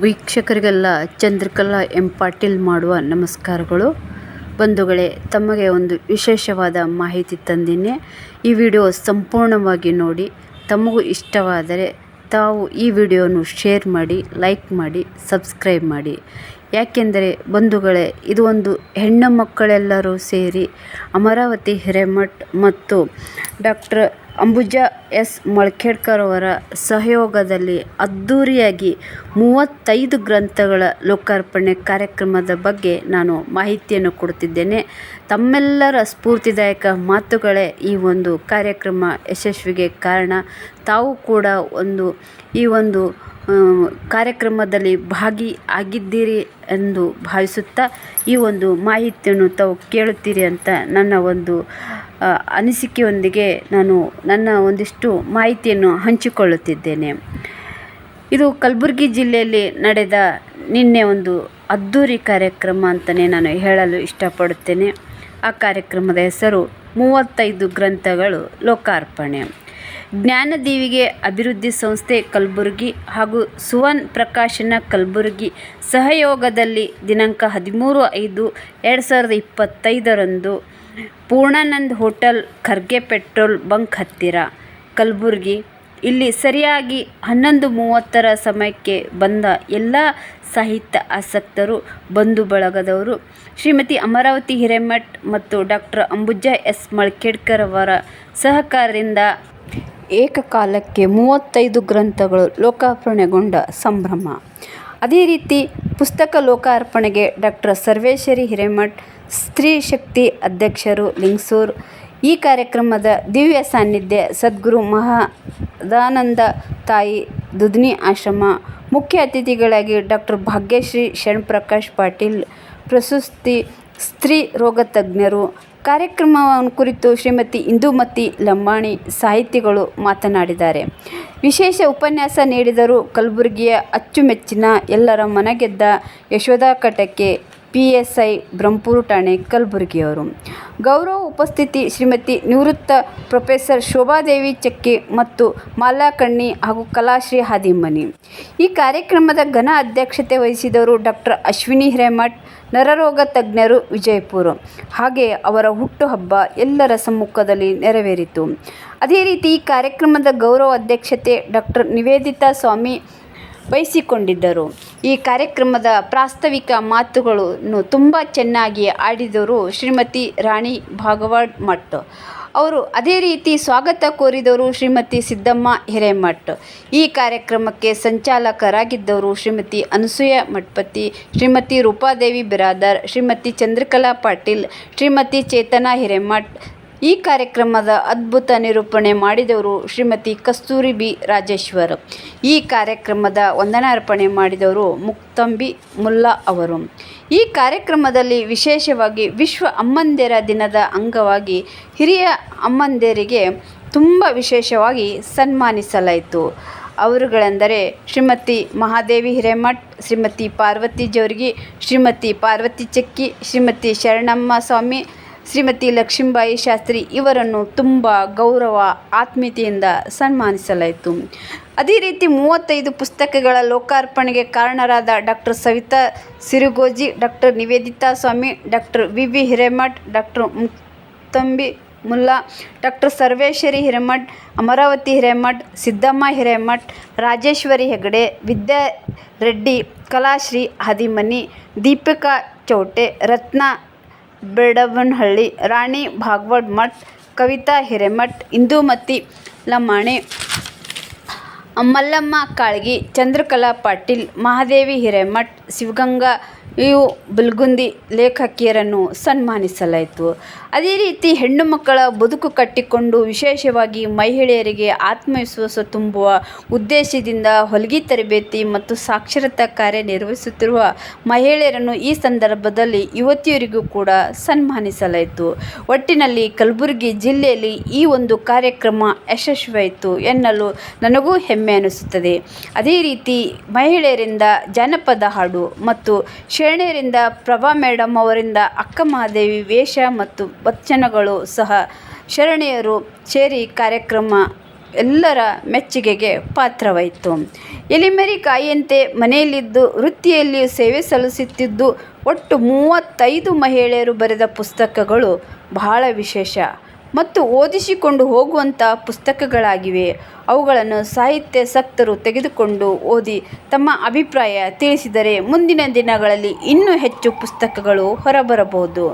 ವೀಕ್ಷಕರಿಗೆಲ್ಲ Chandrakala M Patil ಮಾಡುವ ನಮಸ್ಕಾರಗಳು. ಬಂಧುಗಳೇ, ತಮಗೆ ಒಂದು ವಿಶೇಷವಾದ ಮಾಹಿತಿ ತಂದಿನಿ. ಈ ವಿಡಿಯೋ ಸಂಪೂರ್ಣವಾಗಿ ನೋಡಿ. ತಮಗೂ ಇಷ್ಟವಾದರೆ ತಾವು ಈ ವಿಡಿಯೋನು ಶೇರ್ ಮಾಡಿ, ಲೈಕ್ ಮಾಡಿ, ಸಬ್ಸ್ಕ್ರೈಬ್ ಮಾಡಿ. ಯಾಕೆಂದರೆ ಬಂಧುಗಳೇ, ಇದು ಒಂದು ಹೆಣ್ಣು ಮಕ್ಕಳೆಲ್ಲರೂ ಸೇರಿ ಅಮರಾವತಿ ಹಿರೇಮಠ್ ಮತ್ತು ಡಾಕ್ಟರ್ ಅಂಬುಜಾ ಎಸ್. ಮಳ್ಖೇಡ್ಕರ್ ಅವರ ಸಹಯೋಗದಲ್ಲಿ ಅದ್ಧೂರಿಯಾಗಿ ಮೂವತ್ತೈದು ಗ್ರಂಥಗಳ ಲೋಕಾರ್ಪಣೆ ಕಾರ್ಯಕ್ರಮದ ಬಗ್ಗೆ ನಾನು ಮಾಹಿತಿಯನ್ನು ಕೊಡುತ್ತಿದ್ದೇನೆ. ತಮ್ಮೆಲ್ಲರ ಸ್ಫೂರ್ತಿದಾಯಕ ಮಾತುಗಳೇ ಈ ಒಂದು ಕಾರ್ಯಕ್ರಮ ಯಶಸ್ವಿಗೆ ಕಾರಣ. ತಾವು ಕೂಡ ಒಂದು, ಈ ಒಂದು ಕಾರ್ಯಕ್ರಮದಲ್ಲಿ ಭಾಗಿ ಆಗಿದ್ದೀರಿ ಎಂದು ಭಾವಿಸುತ್ತಾ ಈ ಒಂದು ಮಾಹಿತಿಯನ್ನು ತಾವು ಕೇಳುತ್ತೀರಿ ಅಂತ ನನ್ನ ಒಂದು ಅನಿಸಿಕೆಯೊಂದಿಗೆ ನಾನು ನನ್ನ ಒಂದಿಷ್ಟು ಮಾಹಿತಿಯನ್ನು ಹಂಚಿಕೊಳ್ಳುತ್ತಿದ್ದೇನೆ. ಇದು ಕಲಬುರಗಿ ಜಿಲ್ಲೆಯಲ್ಲಿ ನಡೆದ ನಿನ್ನೆ ಒಂದು ಅದ್ಧೂರಿ ಕಾರ್ಯಕ್ರಮ ಅಂತಲೇ ನಾನು ಹೇಳಲು ಇಷ್ಟಪಡುತ್ತೇನೆ. ಆ ಕಾರ್ಯಕ್ರಮದ ಹೆಸರು ಮೂವತ್ತೈದು ಗ್ರಂಥಗಳು ಲೋಕಾರ್ಪಣೆ. ಜ್ಞಾನದೀವಿಗೆ ಅಭಿವೃದ್ಧಿ ಸಂಸ್ಥೆ ಕಲಬುರಗಿ ಹಾಗೂ ಸುವನ್ ಪ್ರಕಾಶನ ಕಲಬುರಗಿ ಸಹಯೋಗದಲ್ಲಿ ದಿನಾಂಕ ಹದಿಮೂರು ಐದು ಎರಡು ಸಾವಿರದ ಇಪ್ಪತ್ತೈದರಂದು Poornanand hotel, Kharge petrol bunk ಹತ್ತಿರ, ಕಲಬುರ್ಗಿ. ಇಲ್ಲಿ ಸರಿಯಾಗಿ ಹನ್ನೊಂದು ಮೂವತ್ತರ ಸಮಯಕ್ಕೆ ಬಂದ ಎಲ್ಲ ಸಾಹಿತ್ಯ ಆಸಕ್ತರು, ಬಂಧು ಬಳಗದವರು. ಶ್ರೀಮತಿ ಅಮರಾವತಿ ಹಿರೇಮಠ್ ಮತ್ತು ಡಾಕ್ಟರ್ ಅಂಬುಜ ಎಸ್. ಮಳ್ಕೇಡ್ಕರ್ ಅವರ ಸಹಕಾರದಿಂದ ಏಕಕಾಲಕ್ಕೆ ಮೂವತ್ತೈದು ಗ್ರಂಥಗಳು ಲೋಕಾರ್ಪಣೆಗೊಂಡ ಸಂಭ್ರಮ. ಅದೇ ರೀತಿ ಪುಸ್ತಕ ಲೋಕಾರ್ಪಣೆಗೆ ಡಾಕ್ಟರ್ ಸರ್ವೇಶ್ವರಿ ಹಿರೇಮಠ್ ಸ್ತ್ರೀ ಶಕ್ತಿ ಅಧ್ಯಕ್ಷರು ಲಿಂಗಸೂರು. ಈ ಕಾರ್ಯಕ್ರಮದ ದಿವ್ಯ ಸಾನ್ನಿಧ್ಯ ಸದ್ಗುರು ಮಹಾದಾನಂದ ತಾಯಿ ದುದ್ನಿ ಆಶ್ರಮ. ಮುಖ್ಯ ಅತಿಥಿಗಳಾಗಿ ಡಾಕ್ಟರ್ ಭಾಗ್ಯಶ್ರೀ ಶರಣಪ್ರಕಾಶ್ ಪಾಟೀಲ್, ಪ್ರಶಸ್ತಿ ಸ್ತ್ರೀ ರೋಗ ತಜ್ಞರು. ಕಾರ್ಯಕ್ರಮವನ್ನು ಕುರಿತು ಶ್ರೀಮತಿ ಇಂದುಮತಿ ಲಂಬಾಣಿ ಸಾಹಿತಿಗಳು ಮಾತನಾಡಿದ್ದಾರೆ. ವಿಶೇಷ ಉಪನ್ಯಾಸ ನೀಡಿದರು ಕಲಬುರಗಿಯ ಅಚ್ಚುಮೆಚ್ಚಿನ ಎಲ್ಲರ ಮನಗೆದ್ದ Yashoda Katake P S I Brahmapura ಠಾಣೆ ಕಲಬುರಗಿಯವರು. ಗೌರವ ಉಪಸ್ಥಿತಿ ಶ್ರೀಮತಿ ನಿವೃತ್ತ ಪ್ರೊಫೆಸರ್ ಶೋಭಾದೇವಿ ಚಕ್ಕಿ ಮತ್ತು ಮಾಲಾಕಣ್ಣಿ ಹಾಗೂ ಕಲಾಶ್ರೀ ಹಾದಿಮನಿ ಈ ಕಾರ್ಯಕ್ರಮದ ಘನ ಅಧ್ಯಕ್ಷತೆ ವಹಿಸಿದವರು ಡಾಕ್ಟರ್ ಅಶ್ವಿನಿ ಹಿರೇಮಠ್, ನರರೋಗ ತಜ್ಞರು ವಿಜಯಪುರ. ಹಾಗೆ ಅವರ ಹುಟ್ಟುಹಬ್ಬ ಎಲ್ಲರ ಸಮ್ಮುಖದಲ್ಲಿ ನೆರವೇರಿತು. ಅದೇ ರೀತಿ ಈ ಕಾರ್ಯಕ್ರಮದ ಗೌರವ ಅಧ್ಯಕ್ಷತೆ ಡಾಕ್ಟರ್ ನಿವೇದಿತಾ ಸ್ವಾಮಿ ವಹಿಸಿಕೊಂಡಿದ್ದರು. ಈ ಕಾರ್ಯಕ್ರಮದ ಪ್ರಾಸ್ತಾವಿಕ ಮಾತುಗಳನ್ನು ತುಂಬ ಚೆನ್ನಾಗಿ ಆಡಿದವರು ಶ್ರೀಮತಿ ರಾಣಿ ಭಾಗವಾಡ್ ಮಠ್. ಅವರು ಅದೇ ರೀತಿ ಸ್ವಾಗತ ಕೋರಿದವರು ಶ್ರೀಮತಿ ಸಿದ್ದಮ್ಮ ಹಿರೇಮಠ್. ಈ ಕಾರ್ಯಕ್ರಮಕ್ಕೆ ಸಂಚಾಲಕರಾಗಿದ್ದವರು ಶ್ರೀಮತಿ ಅನಸೂಯ ಮಠಪತಿ, ಶ್ರೀಮತಿ ರೂಪಾದೇವಿ ಬಿರಾದರ್, ಶ್ರೀಮತಿ ಚಂದ್ರಕಲಾ ಪಾಟೀಲ್, ಶ್ರೀಮತಿ ಚೇತನಾ ಹಿರೇಮಠ್ ಈ ಕಾರ್ಯಕ್ರಮದ ಅದ್ಭುತ ನಿರೂಪಣೆ ಮಾಡಿದವರು ಶ್ರೀಮತಿ ಕಸ್ತೂರಿ ಬಿ ರಾಜೇಶ್ವರ್. ಈ ಕಾರ್ಯಕ್ರಮದ ವಂದನಾರ್ಪಣೆ ಮಾಡಿದವರು ಮುಕ್ತಂಬಿ ಮುಲ್ಲಾ ಅವರು. ಈ ಕಾರ್ಯಕ್ರಮದಲ್ಲಿ ವಿಶೇಷವಾಗಿ ವಿಶ್ವ ಅಮ್ಮಂದಿರ ದಿನದ ಅಂಗವಾಗಿ ಹಿರಿಯ ಅಮ್ಮಂದಿರಿಗೆ ತುಂಬ ವಿಶೇಷವಾಗಿ ಸನ್ಮಾನಿಸಲಾಯಿತು. ಅವರುಗಳೆಂದರೆ ಶ್ರೀಮತಿ ಮಹಾದೇವಿ ಹಿರೇಮಠ್, ಶ್ರೀಮತಿ ಪಾರ್ವತಿ ಜೋರ್ಗಿ, ಶ್ರೀಮತಿ ಪಾರ್ವತಿ ಚಕ್ಕಿ, ಶ್ರೀಮತಿ ಶರಣಮ್ಮ ಸ್ವಾಮಿ ಶ್ರೀಮತಿ ಲಕ್ಷ್ಮೀಬಾಯಿ ಶಾಸ್ತ್ರಿ ಇವರನ್ನು ತುಂಬ ಗೌರವ, ಆತ್ಮೀಯತೆಯಿಂದ ಸನ್ಮಾನಿಸಲಾಯಿತು. ಅದೇ ರೀತಿ ಮೂವತ್ತೈದು ಪುಸ್ತಕಗಳ ಲೋಕಾರ್ಪಣೆಗೆ ಕಾರಣರಾದ doctor Savita Sirugoji, doctor Nivedita Swami, doctor V V Hiremath, doctor Muktambi Mulla, doctor Sarveshwari Hiremath, Amaravati Hiremath, Siddamma Hiremath, Rajeshwari Hegde, Vidya Reddy, Kalashree, Hadimani, Deepika Choute, Ratna Bedavanahalli, Rani Bhagavad Math, Kavita Hiremath, Indumati, Lamani, Mallamma Kalgi, Chandrakala Patil, Mahadevi Hiremath, Shivaganga U Bulgundi ಲೇಖಕಿಯರನ್ನು ಸನ್ಮಾನಿಸಲಾಯಿತು. ಅದೇ ರೀತಿ ಹೆಣ್ಣು ಮಕ್ಕಳ ಬದುಕು ಕಟ್ಟಿಕೊಂಡು ವಿಶೇಷವಾಗಿ ಮಹಿಳೆಯರಿಗೆ ಆತ್ಮವಿಶ್ವಾಸ ತುಂಬುವ ಉದ್ದೇಶದಿಂದ ಹೊಲಿಗೆ ತರಬೇತಿ ಮತ್ತು ಸಾಕ್ಷರತಾ ಕಾರ್ಯ ನಿರ್ವಹಿಸುತ್ತಿರುವ ಮಹಿಳೆಯರನ್ನು ಈ ಸಂದರ್ಭದಲ್ಲಿ ಯುವತಿಯರಿಗೂ ಕೂಡ ಸನ್ಮಾನಿಸಲಾಯಿತು. ಒಟ್ಟಿನಲ್ಲಿ ಕಲಬುರಗಿ ಜಿಲ್ಲೆಯಲ್ಲಿ ಈ ಒಂದು ಕಾರ್ಯಕ್ರಮ ಯಶಸ್ವಿಯಾಯಿತು ಎನ್ನಲು ನನಗೂ ಹೆಮ್ಮೆ ಅನಿಸುತ್ತದೆ. ಅದೇ ರೀತಿ ಮಹಿಳೆಯರಿಂದ ಜಾನಪದ ಹಾಡು ಮತ್ತು ಶರಣೆಯರಿಂದ ಪ್ರಭಾ ಮೇಡಮ್ ಅವರಿಂದ ಅಕ್ಕ ಮಹಾದೇವಿ ವೇಷ ಮತ್ತು ವಚನಗಳು ಸಹ ಶರಣೆಯರು ಸೇರಿ ಕಾರ್ಯಕ್ರಮ ಎಲ್ಲರ ಮೆಚ್ಚುಗೆಗೆ ಪಾತ್ರವಾಯಿತು. ಎಲಿಮೆರಿ ಕಾಯಿಯಂತೆ ಮನೆಯಲ್ಲಿದ್ದು ವೃತ್ತಿಯಲ್ಲಿ ಸೇವೆ ಸಲ್ಲಿಸುತ್ತಿದ್ದು, ಒಟ್ಟು ಮೂವತ್ತೈದು ಮಹಿಳೆಯರು ಬರೆದ ಪುಸ್ತಕಗಳು ಬಹಳ ವಿಶೇಷ. ಮತ್ತು ಓದಿಸಿಕೊಂಡು ಹೋಗುವಂಥ ಪುಸ್ತಕಗಳಾಗಿವೆ. ಅವುಗಳನ್ನು ಸಾಹಿತ್ಯ ಸಕ್ತರು ತೆಗೆದುಕೊಂಡು ಓದಿ ತಮ್ಮ ಅಭಿಪ್ರಾಯ ತಿಳಿಸಿದರೆ ಮುಂದಿನ ದಿನಗಳಲ್ಲಿ ಇನ್ನೂ ಹೆಚ್ಚು ಪುಸ್ತಕಗಳು ಹೊರಬರಬಹುದು.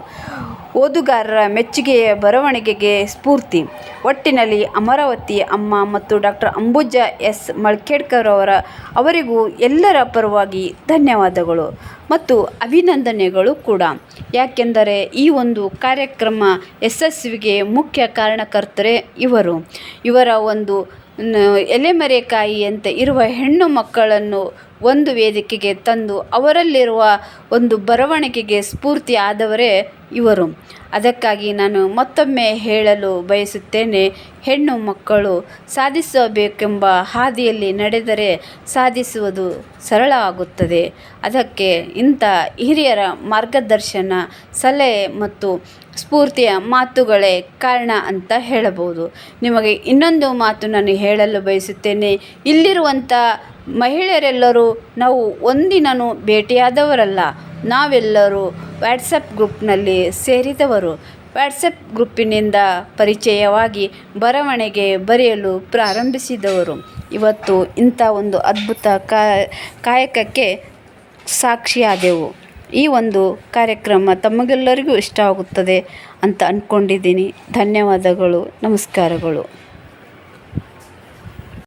ಓದುಗಾರರ ಮೆಚ್ಚುಗೆಯ ಬರವಣಿಗೆಗೆ ಸ್ಫೂರ್ತಿ. ಒಟ್ಟಿನಲ್ಲಿ ಅಮರಾವತಿ ಅಮ್ಮ ಮತ್ತು ಡಾಕ್ಟರ್ ಅಂಬುಜ ಎಸ್. ಮಳ್ಕೇಡ್ಕರ್ ಅವರ ಅವರಿಗೂ ಎಲ್ಲರ ಪರವಾಗಿ ಧನ್ಯವಾದಗಳು ಮತ್ತು ಅಭಿನಂದನೆಗಳು ಕೂಡ. ಯಾಕೆಂದರೆ ಈ ಒಂದು ಕಾರ್ಯಕ್ರಮ ಯಶಸ್ವಿಗೆ ಮುಖ್ಯ ಕಾರಣಕರ್ತರೇ ಇವರು. ಇವರ ಒಂದು ಎಲೆಮರೆಕಾಯಿಯಂತೆ ಇರುವ ಹೆಣ್ಣು ಮಕ್ಕಳನ್ನು ಒಂದು ವೇದಿಕೆಗೆ ತಂದು ಅವರಲ್ಲಿರುವ ಒಂದು ಬರವಣಿಗೆಗೆ ಸ್ಫೂರ್ತಿ ಆದವರೇ ಇವರು. ಅದಕ್ಕಾಗಿ ನಾನು ಮತ್ತೊಮ್ಮೆ ಹೇಳಲು ಬಯಸುತ್ತೇನೆ, ಹೆಣ್ಣು ಮಕ್ಕಳು ಸಾಧಿಸಬೇಕೆಂಬ ಹಾದಿಯಲ್ಲಿ ನಡೆದರೆ ಸಾಧಿಸುವುದು ಸರಳ ಆಗುತ್ತದೆ ಅದಕ್ಕೆ ಇಂಥ ಹಿರಿಯರ ಮಾರ್ಗದರ್ಶನ, ಸಲಹೆ ಮತ್ತು ಸ್ಫೂರ್ತಿಯ ಮಾತುಗಳೇ ಕಾರಣ ಅಂತ ಹೇಳಬಹುದು. ನಿಮಗೆ ಇನ್ನೊಂದು ಮಾತು ನಾನು ಹೇಳಲು ಬಯಸುತ್ತೇನೆ, ಇಲ್ಲಿರುವಂಥ ಮಹಿಳೆಯರೆಲ್ಲರೂ ನಾವು ಒಂದಿನೂ ಭೇಟಿಯಾದವರಲ್ಲ. ನಾವೆಲ್ಲರೂ ವ್ಯಾಟ್ಸಪ್ ಗ್ರೂಪ್ನಲ್ಲಿ ಸೇರಿದವರು. ವ್ಯಾಟ್ಸಪ್ ಗ್ರೂಪಿನಿಂದ ಪರಿಚಯವಾಗಿ ಬರವಣಿಗೆ ಬರೆಯಲು ಪ್ರಾರಂಭಿಸಿದವರು. ಇವತ್ತು ಇಂಥ ಒಂದು ಅದ್ಭುತ ಕಾಯಕಕ್ಕೆ ಸಾಕ್ಷಿಯಾದೆವು. ಈ ಒಂದು ಕಾರ್ಯಕ್ರಮ ತಮಗೆಲ್ಲರಿಗೂ ಇಷ್ಟ ಆಗುತ್ತದೆ ಅಂತ ಅಂದ್ಕೊಂಡಿದ್ದೀನಿ ಧನ್ಯವಾದಗಳು. ನಮಸ್ಕಾರಗಳು.